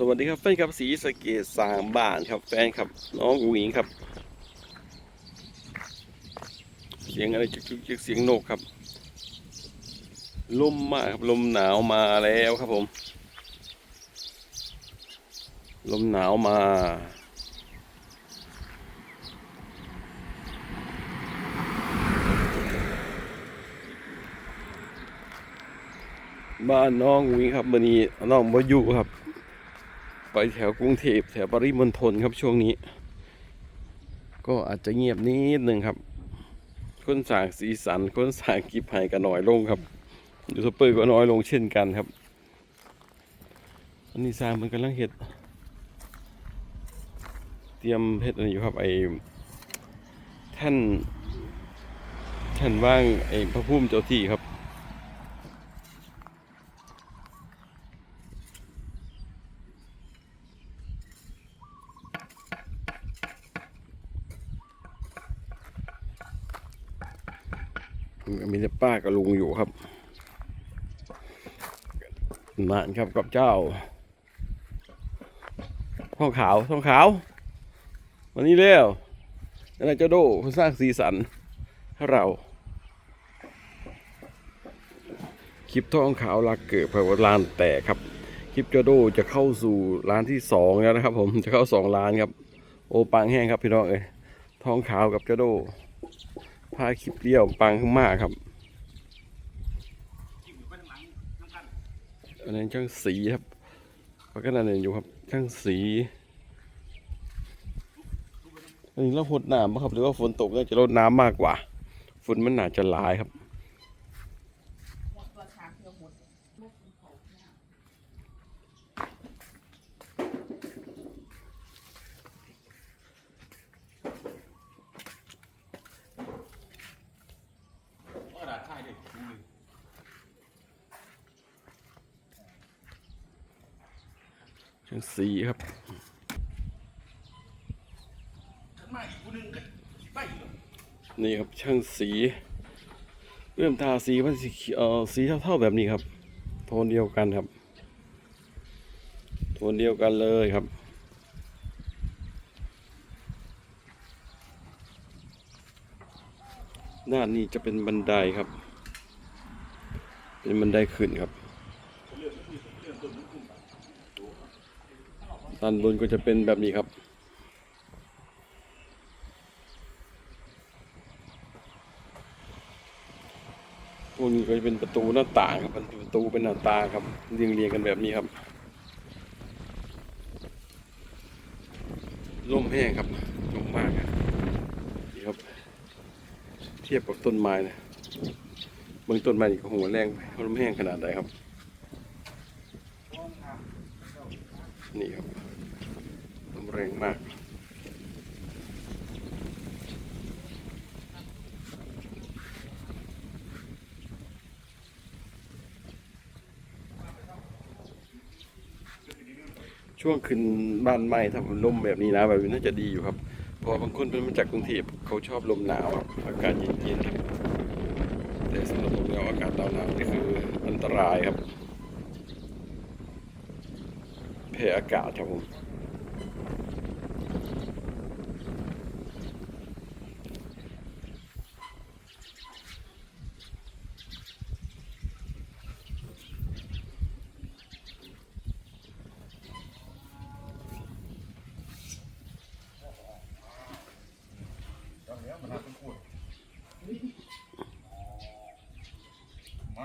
สวัสดีครับแฟนครับสีสเกตสามบ้านครับ แฟนครับน้องอุ๋งอิงครับ เสียงอะไรจึกจึกเสียงนกครับ ลมมากครับลมหนาวมาแล้วครับผม ลมหนาวมาบ้านน้องอุ๋งอิงครับวันนี้น้องบอยู่ครับ ไปแถวกรุงเทพแถวปริมณฑลครับช่วงนี้ ก็อาจจะเงียบนิดหนึ่งครับ คนสางสีสันคนสางกิบไห้ก็น้อยลงครับยูทูบเบอร์ก็น้อยลงเช่นกันครับ อันนี้สางมันกำลังเห็ด เตรียมเห็ดอะไรอยู่ครับไอ้แท่นแท่นว่างไอ้พระพุ่มเจ้าที่ครับ มีแต่ป้ากับลุงอยู่ครับ นานครับกับเจ้าท้องขาวท้องขาว วันนี้เร็วนั่นแหละเจ้าโดผู้สร้างสีสันให้เรา คลิปท้องขาวลักเกิดเพราะว่าร้านแตกครับ คลิปเจ้าโดจะเข้าสู่ร้านที่สองแล้วนะครับ ผมจะเข้าสองร้านครับ โอปังแห้งครับพี่น้องเอ้ยท้องขาวกับเจ้าโดพาคลิปเดียวปังขึ้นมากครับ อันนี้ช่างสีครับปกกันอันนี้อยู่ครับช่างสี อันนี้เราหดน้ำครับ หรือว่าฝนตกน่าจะลดน้ำมากกว่า ฝนมันน่าจะหลายครับ ช่างสีครับนี่ครับช่างสี เริ่มทาสีมันสีเขียวเอ่อสีเท่าๆแบบนี้ครับ โทนเดียวกันครับ โทนเดียวกันเลยครับด้านนี้จะเป็นบันไดครับ เป็นบันไดขึ้นครับ ด้านบนก็จะเป็นแบบนี้ครับ พวกนี้ก็จะเป็นประตูหน้าต่างครับเป็นประตูเป็นหน้าต่างครับเรียงเรียงกันแบบนี้ครับร่มแห้งครับร่มมากครับนี่ครับ เทียบกับต้นไม้นะเบื้องต้นไม้นี่ก็หัวแรงร่มแห้งขนาดใดครับ นี่ครับลมแรงมาก ช่วงขึ้นบ้านใหม่ถ้าลมแบบนี้นะแบบนี้น่าจะดีอยู่ครับเพราะบางคนเป็นมาจากกรุงเทพเขาชอบลมหนาวครับอากาศเย็นๆครับแต่สำหรับผมแล้วอากาศหนาวๆนี่คืออันตรายครับแพ้อากาศครับผม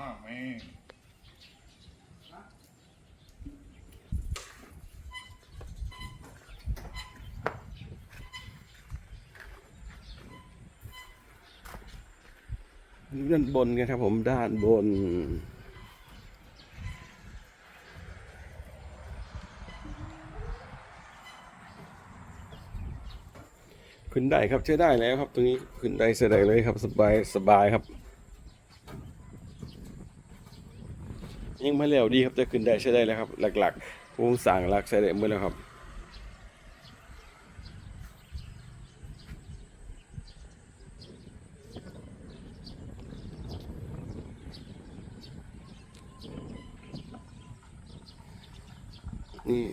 ากแม่ง ด้านบนกันครับผมด้านบน ขึ้นได้ครับใช้ได้แล้วครับ ตรงนี้ขึ้นได้ใช้ได้เลยครับ สบายสบายครับ ยังไม่แล้วดีครับจะขึ้นได้ใช้ได้แล้วครับ หลักๆโครงสางหลักใช้ได้หมดแล้วครับ นี่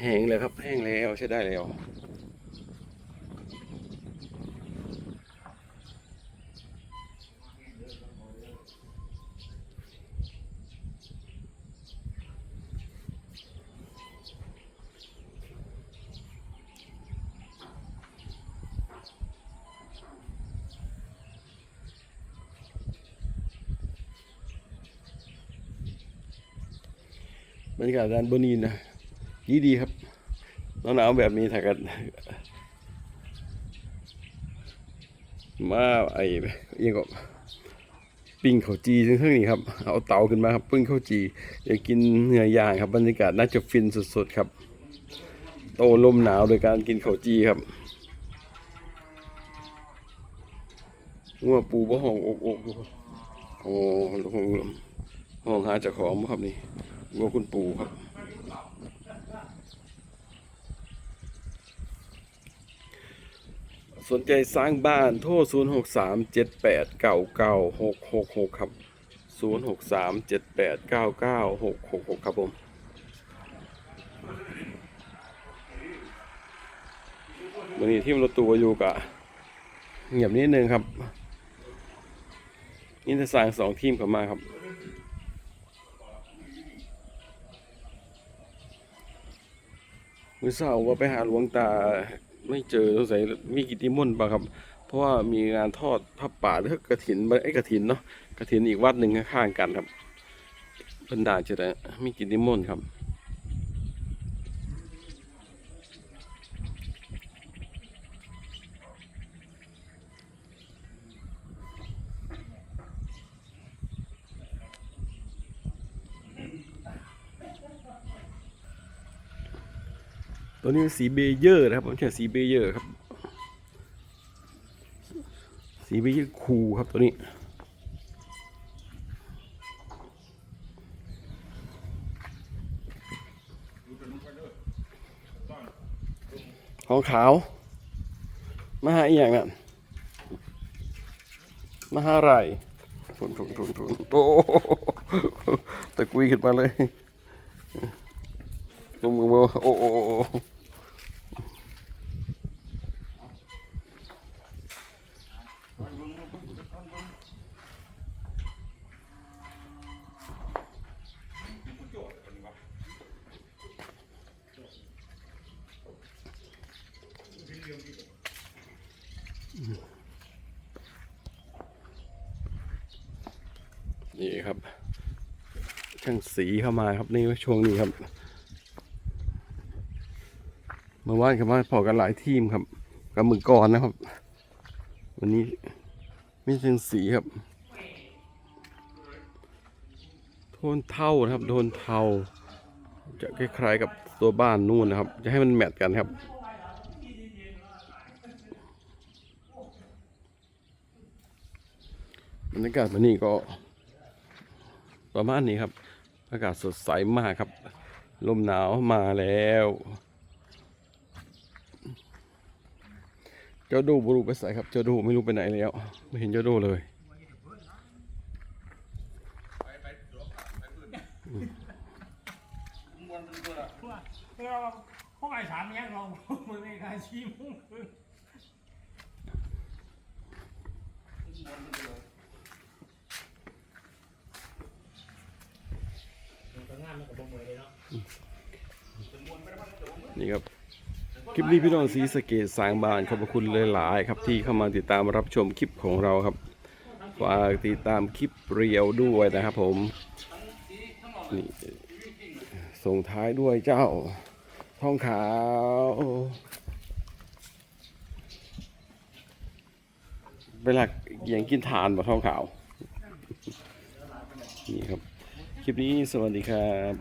แห้งแล้วครับแห้งแล้วใช้ได้แล้ว รรยากาศด้านบนนี้นะดีดีครับหนาวแบบนี้ถ้ากันมาไอ้ยังก็ปิ้งข้าวจีทั้งทั้งนี้ครับ เอาเตาขึ้นมาครับปิ้งข้าวจีอยากกินเนื้อย่างครับบรรยากาศน่าจะฟินสุดๆครับ โตลมหนาวโดยการกินข้าวจีครับงัวปูบ่ห้องอกอกอยู่โอ้ห้องห้องหาเจ้าของครับนี่ งัวคุณปู่ครับ สนใจสร้างบ้านโทร 0 6 3 7 8 9 9 6 6 6 ครับ 0 6 3 7 8 9 9 6 6 6 ครับผมวันนี้ที่รถตัวอยู่กะเงียบนิดนึงครับ นี่จะสร้างสองทีมเข้ามาครับ มื่อเช้าว่าไปหาหลวงตาไม่เจอสงสัยมีกิจนิมนต์ป่ะครับ เพราะว่ามีงานทอดผ้าป่าหรือกระถินไอ้กระถินเนาะกระถินอีกวัดหนึ่งข้างๆกันครับเพิ่นด่าจะได้มีกิจนิมนต์ครับ ตัวนี้สีเบเยอร์นะครับผมใช้สีเบเยอร์ครับ สีเบเยอร์คูครับตัวนี้ของขาวมาหาอีกอย่างนั้นมาหาอะไรทุนทุนทุนทุนโอ้โหตะกุยขึ้นมาเลยลงมือโอ้ นี่ครับ ช่างสีเข้ามาครับนี่ช่วงนี้ครับ เมื่อวานกับมาพอกันหลายทีมครับกับมือก่อนนะครับ วันนี้ไม่ช่างสีครับ โทนเท่านะครับ โทนเทาจะคล้ายๆกับตัวบ้านนู่นนะครับ จะให้มันแมทกันครับ บรรยากาศวันนี้ก็ ประมาณนี้ครับ อากาศสดใสมากครับ ลมหนาวมาแล้วเจ้าดูบรูไปใส่ครับเจ้าดูไม่รู้ไปไหนแล้ว ไม่เห็นเจ้าดูเลยเราพวกไอ้สามยังเรามือในการชี้มุ่งคือมั นงานมันกับบ่มือเลยเนาะนี่ครับ คลิปนี้พี่น้องสีสะเกตสร้างบ้านขอบพระคุณหลายๆครับที่เข้ามาติดตามรับชมคลิปของเราครับฝากติดตามคลิปเรียวด้วยนะครับผมนี่ส่งท้ายด้วยเจ้าทองขาวเวลาเกี่ยงกินทานบ่ทองขาว นี่ครับ คลิปนี้สวัสดีครับ